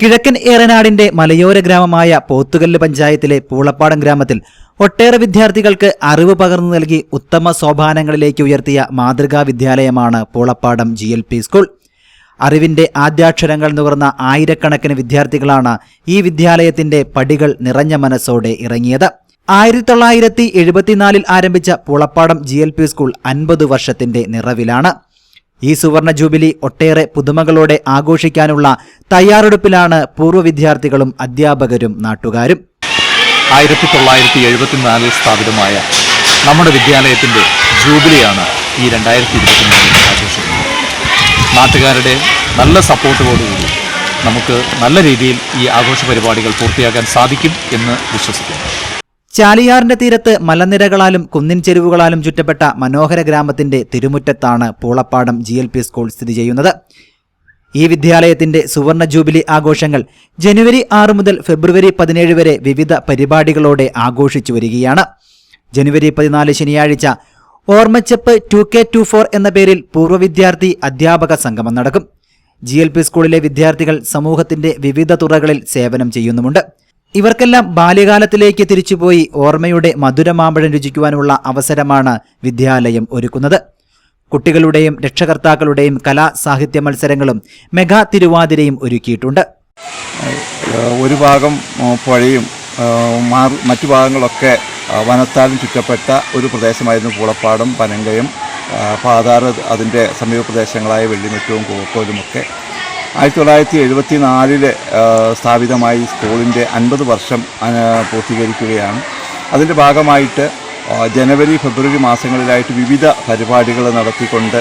കിഴക്കൻ ഏറനാടിന്റെ മലയോര ഗ്രാമമായ പോത്തുകല്ല് പഞ്ചായത്തിലെ പൂളപ്പാടം ഗ്രാമത്തിൽ ഒട്ടേറെ വിദ്യാർത്ഥികൾക്ക് അറിവ് പകർന്നു നൽകി ഉത്തമ സോപാനങ്ങളിലേക്ക് ഉയർത്തിയ മാതൃകാ വിദ്യാലയമാണ് Poolappadam G L P school. അറിവിന്റെ ആദ്യാക്ഷരങ്ങൾ നുകർന്ന ആയിരക്കണക്കിന് വിദ്യാർത്ഥികളാണ് ഈ വിദ്യാലയത്തിന്റെ പടികൾ നിറഞ്ഞ മനസ്സോടെ ഇറങ്ങിയത്. ആയിരത്തി തൊള്ളായിരത്തി എഴുപത്തിനാലിൽ ആരംഭിച്ച Poolappadam G L P school അൻപത് വർഷത്തിന്റെ നിറവിലാണ്. ഈ സുവർണ ജൂബിലി ഒട്ടേറെ പുതുമകളോടെ ആഘോഷിക്കാനുള്ള തയ്യാറെടുപ്പിലാണ് പൂർവ വിദ്യാർത്ഥികളും അധ്യാപകരും നാട്ടുകാരും. ആയിരത്തി തൊള്ളായിരത്തി എഴുപത്തിനാലിൽ സ്ഥാപിതമായ നമ്മുടെ വിദ്യാലയത്തിന്റെ ജൂബിലിയാണ് ഈ രണ്ടായിരത്തി ഇരുപത്തിനാലിൽ ആഘോഷിക്കുന്നത്. നാട്ടുകാരുടെ നല്ല സപ്പോർട്ടോടുകൂടി നമുക്ക് നല്ല രീതിയിൽ ഈ ആഘോഷ പരിപാടികൾ പൂർത്തിയാക്കാൻ സാധിക്കും എന്ന് വിശ്വസിക്കുന്നു. ചാലിയാറിന്റെ തീരത്ത് മലനിരകളാലും കുന്നിൻ ചെരുവുകളാലും ചുറ്റപ്പെട്ട മനോഹര ഗ്രാമത്തിന്റെ തിരുമുറ്റത്താണ് Poolappadam G L P school സ്ഥിതി ചെയ്യുന്നത്. ഈ വിദ്യാലയത്തിന്റെ സുവർണ ജൂബിലി ആഘോഷങ്ങൾ ജനുവരി ആറ് മുതൽ ഫെബ്രുവരി പതിനേഴ് വരെ വിവിധ പരിപാടികളോടെ ആഘോഷിച്ചു വരികയാണ്. ജനുവരി പതിനാല് ശനിയാഴ്ച ഓർമ്മച്ചപ്പ് ടു കെ ടു ഫോർ എന്ന പേരിൽ പൂർവ വിദ്യാർത്ഥി അധ്യാപക സംഗമം നടക്കും. ജി എൽ പി സ്കൂളിലെ വിദ്യാർത്ഥികൾ സമൂഹത്തിന്റെ വിവിധ തുറകളിൽ സേവനം ചെയ്യുന്നുമുണ്ട്. ഇവർക്കെല്ലാം ബാല്യകാലത്തിലേക്ക് തിരിച്ചുപോയി ഓർമ്മയുടെ മധുരമാമ്പഴം രുചിക്കുവാനുള്ള അവസരമാണ് വിദ്യാലയം ഒരുക്കുന്നത്. കുട്ടികളുടെയും രക്ഷകർത്താക്കളുടെയും കലാ സാഹിത്യ മത്സരങ്ങളും മെഗാ തിരുവാതിരയും ഒരുക്കിയിട്ടുണ്ട്. ഒരു ഭാഗം പുഴയും മറ്റു ഭാഗങ്ങളൊക്കെ വനത്താലും ചുറ്റപ്പെട്ട ഒരു പ്രദേശമായിരുന്നു പൂളപ്പാടും പനങ്കയും പാതാറ് അതിന്റെ സമീപ പ്രദേശങ്ങളായ വെള്ളിമുറ്റവും കൂവക്കോലുമൊക്കെ. ആയിരത്തി തൊള്ളായിരത്തി എഴുപത്തി നാലിൽ സ്ഥാപിതമായി സ്കൂളിന്റെ അൻപത് വർഷം പൂർത്തീകരിക്കുകയാണ്. അതിന്റെ ഭാഗമായിട്ട് ജനുവരി ഫെബ്രുവരി മാസങ്ങളിലായിട്ട് വിവിധ പരിപാടികൾ നടത്തിക്കൊണ്ട്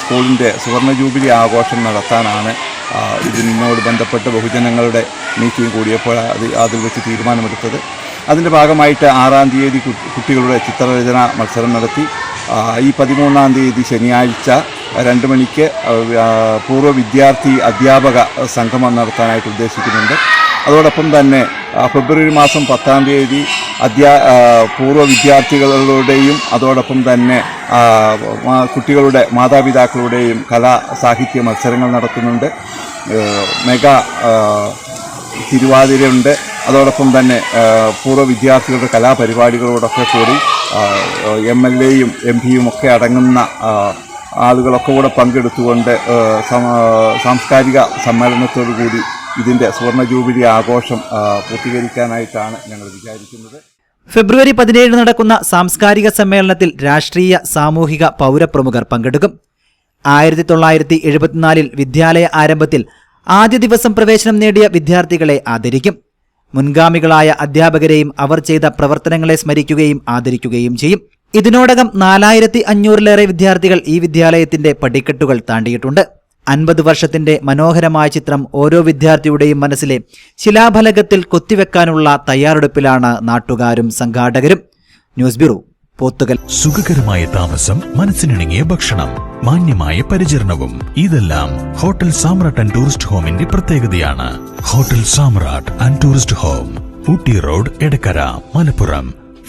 സ്കൂളിന്റെ സുവർണ ജൂബിലി ആഘോഷം നടത്താനാണ് ഇതിനോട് ബന്ധപ്പെട്ട് ബഹുജനങ്ങളുടെ മീറ്റിംഗ് കൂടിയപ്പോൾ അത് അതിൽ വെച്ച് തീരുമാനമെടുത്തത്. അതിന്റെ ഭാഗമായിട്ട് ആറാം തീയതി കുട്ടികളുടെ ചിത്രരചന മത്സരം നടത്തി. ഈ പതിമൂന്നാം തീയതി ശനിയാഴ്ച രണ്ട് മണിക്ക് പൂർവ വിദ്യാർത്ഥി അധ്യാപക സംഗമം നടത്താനായിട്ട് ഉദ്ദേശിക്കുന്നുണ്ട്. അതോടൊപ്പം തന്നെ ഫെബ്രുവരി മാസം പത്താം തീയതി അധ്യാ പൂർവ വിദ്യാർത്ഥികളുടെയും അതോടൊപ്പം തന്നെ കുട്ടികളുടെ മാതാപിതാക്കളുടെയും കലാ സാഹിത്യ മത്സരങ്ങൾ നടത്തുന്നുണ്ട് മെഗാ തിരുവാതിരയുണ്ട്. അതോടൊപ്പം തന്നെ പൂർവ വിദ്യാർത്ഥികളുടെ കലാപരിപാടികളോടൊക്കെ കൂടി എം എൽ എയും എം പിയും ഒക്കെ അടങ്ങുന്ന ആളുകളൊക്കെ കൂടെ പങ്കെടുത്തുകൊണ്ട് സാംസ്കാരിക സമ്മേളനത്തോടു കൂടി ഇതിന്റെ സുവർണ ജൂബിലി ആഘോഷം പൂർത്തീകരിക്കാനായിട്ടാണ് ഞങ്ങൾ വിചാരിക്കുന്നത്. ഫെബ്രുവരി പതിനേഴ് നടക്കുന്ന സാംസ്കാരിക സമ്മേളനത്തിൽ രാഷ്ട്രീയ സാമൂഹിക പൗരപ്രമുഖർ പങ്കെടുക്കും. ആയിരത്തി തൊള്ളായിരത്തി എഴുപത്തിനാലിൽ വിദ്യാലയ ആരംഭത്തിൽ ആദ്യ ദിവസം പ്രവേശനം നേടിയ വിദ്യാർത്ഥികളെ ആദരിക്കും. മുൻഗാമികളായ അധ്യാപകരെയും അവർ ചെയ്ത പ്രവർത്തനങ്ങളെ സ്മരിക്കുകയും ആദരിക്കുകയും ചെയ്യും. ഇതിനോടകം നാലായിരത്തി അഞ്ഞൂറിലേറെ വിദ്യാർത്ഥികൾ ഈ വിദ്യാലയത്തിന്റെ പടിക്കെട്ടുകൾ താണ്ടിയിട്ടുണ്ട്. അൻപത് വർഷത്തിന്റെ മനോഹരമായ ചിത്രം ഓരോ വിദ്യാർത്ഥിയുടെയും മനസ്സിലെ ശിലാഫലകത്തിൽ കൊത്തിവെക്കാനുള്ള തയ്യാറെടുപ്പിലാണ് നാട്ടുകാരും സംഘാടകരും. News bureau Pothukal. സുഖകരമായ താമസം മനസ്സിനിണങ്ങിയ ഭക്ഷണം മാന്യമായ പരിചരണവും ഇതെല്ലാം ഹോട്ടൽ സാമ്രാട്ട് ആൻഡ് ടൂറിസ്റ്റ് ഹോമിന്റെ പ്രത്യേകതയാണ്. Hotel Samrat and tourist home Ooty road Edakkara Malappuram.